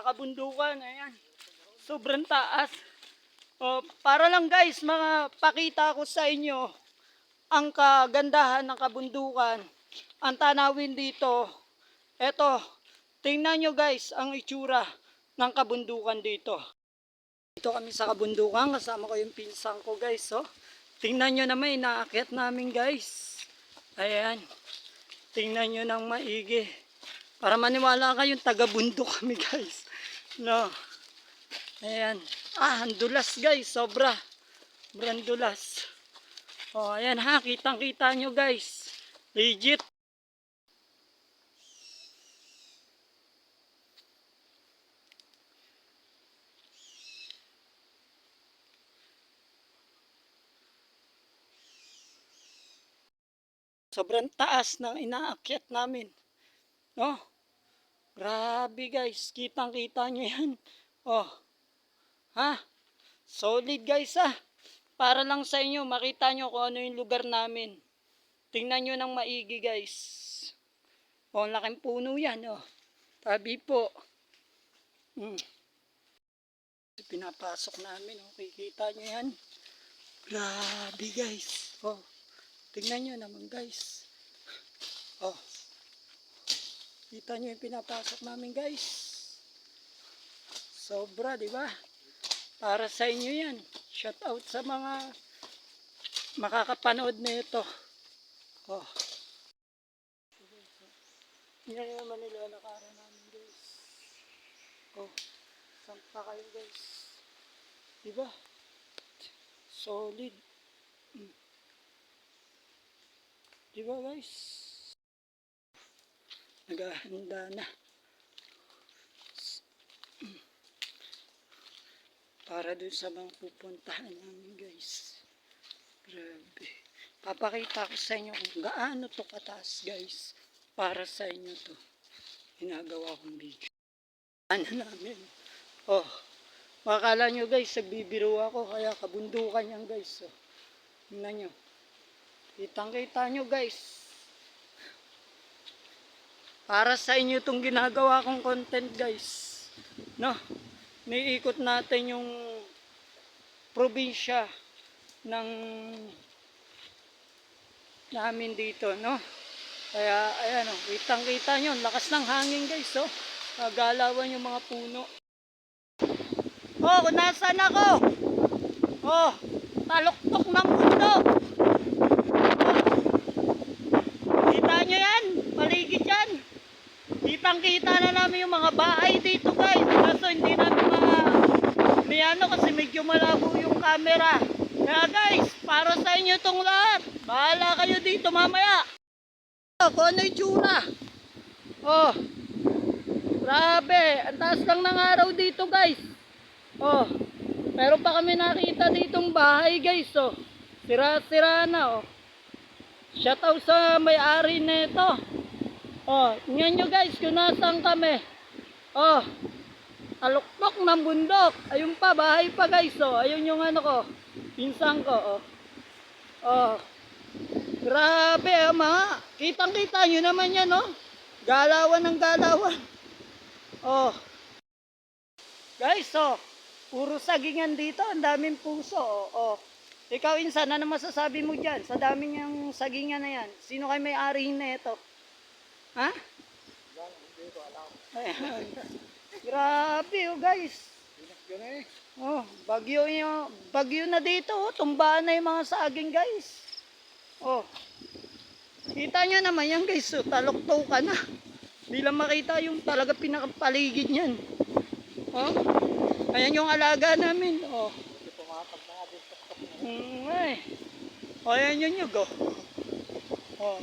Nakabundukan, ayan. Sobrang taas. O, para lang guys, mga pakita ko sa inyo ang kagandahan ng kabundukan. Ang tanawin dito, eto, tingnan nyo guys ang itsura ng kabundukan dito. Dito kami sa kabundukan, kasama ko yung pinsang ko guys. Oh. Tingnan nyo naman, inaakyat namin guys. Ayan. Tingnan nyo ng maigi. Para maniwala kayong taga-bundok kami guys. No. Ayan. Ah, ang guys. Sobra. Sobrang dulas. Oh, ayan ha. Kitang kita nyo guys. Legit. Sobrang taas ng inaakyat namin. No? Grabe guys, kitang kita nyo yan. Oh. Ha? Solid guys ah. Para lang sa inyo, makita nyo kung ano yung lugar namin. Tingnan nyo ng maigi guys. Oh, ang laking puno yan oh. Tabi po. Hmm. Pinapasok namin oh. Kikita nyo yan. Grabe guys. Oh. Tingnan nyo naman guys. Oh. Kita nyo yung pinapasok namin guys. Sobra, di ba? Para sa inyo yan. Shout out sa mga makakapanood na ito. Oh. Yan yung Manila lakaran namin guys. Oh. Saan pa kayo guys? Di ba? Solid. Mm. Di ba guys? Naghahanda na. Para dun sa mga pupuntahan namin guys. Grabe. Papakita ko sa inyo kung gaano to kataas guys. Para sa inyo to. Ginagawa kong video. Ano namin. Oh. Makakala nyo guys, nagbibiro ako. Kaya kabundukan yan guys. Oh. Tingnan nyo. Kitang kita nyo guys. Para sa inyo itong ginagawa kong content guys. No? Niikot natin yung probinsya ng namin dito, no? Kaya, ayan o, kitang kita nyo, lakas ng hangin guys, oh. Nagalawan yung mga puno. Oh, nasaan ako? Oh, taluktok ng mundo. Kita nyo yan? Paligid yan. Kitang kita na namin yung mga bahay dito guys. Kaso hindi namin ma... May ano kasi medyo malabo yung camera. Kaya guys, para sa inyo itong lahat. Bahala kayo dito mamaya. Oh, kung ano yung. Oh. Grabe. Ang taas lang ng araw dito guys. Oh. Meron pa kami nakita ditong bahay guys. Oh. Sira-sira na oh. Shout out sa may-ari nito. Oh, tingnan nyo guys kung nasaan kami. Oh, aluktok ng bundok. Ayun pa, bahay pa guys. Oh, ayun yung ano ko. Pinsang ko. Oh. Oh. Grabe ah, mga. Kitang kita nyo naman yan oh. Galawan ng galawan. Oh. Guys, oh. Puro sagingan dito. Ang daming puso. Oh. oh. Ikaw insan, ano masasabi mo dyan? Sa daming yung sagingan na yan. Sino kayo may-ari na ito? Ha? Ayan. Grabe oh guys. Oh, bagyo yung bagyo na dito oh. Tumbaan na yung mga saging guys. Oh. Kita nyo naman yan guys. Oh, talokto ka na. Hindi makita yung talaga pinakapaligid niyan. Oh. Ayan yung alaga namin. Oh. Mm, ay. O, ayan yun yung go. Oh.